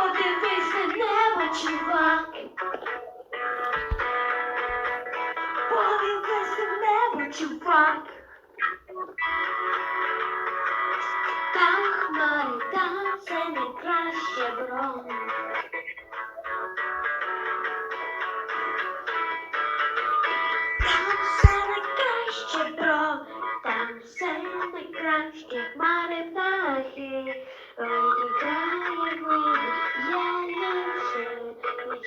Подивись на небо, чувак. Подивись небо, чувак. Там хмари, там це найкраще бро. Там все найкраще, бро, там все найкраще, хмари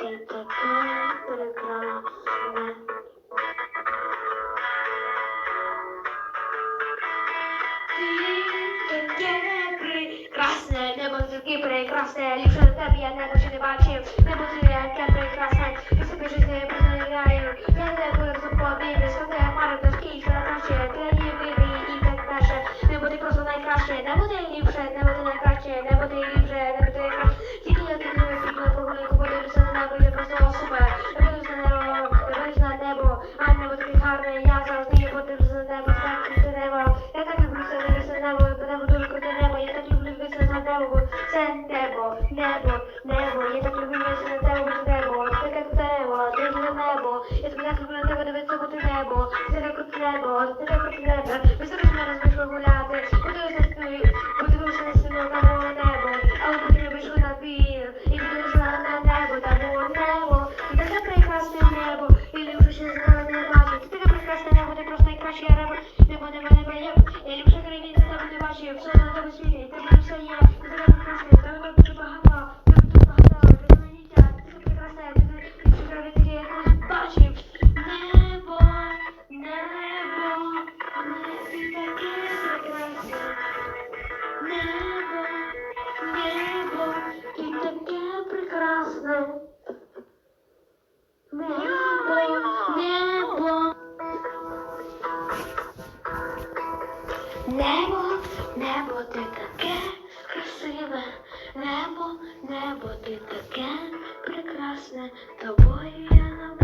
Ти таке прекрасне. Ти ліпше за тебе я небо ще не бачив, небо ти я собі життя я небо як запомнив, скільки хмари пташки, що найкраще, краї види і так далі, небо ти просто найкраще, небо ти ліпше, небо ти найкраще, небо ти ліпше, бо це небо, небо, небо, я так люблю дивитися на небо, бо це небо, це таке круте небо, дивитися на небо, я тобі так люблю на небо дивитися, бо це небо, це таке круте небо, це таке круте небо, ви собі з мене Небо, небо ти таке красиве, небо, небо ти таке прекрасне, тобою я набуду.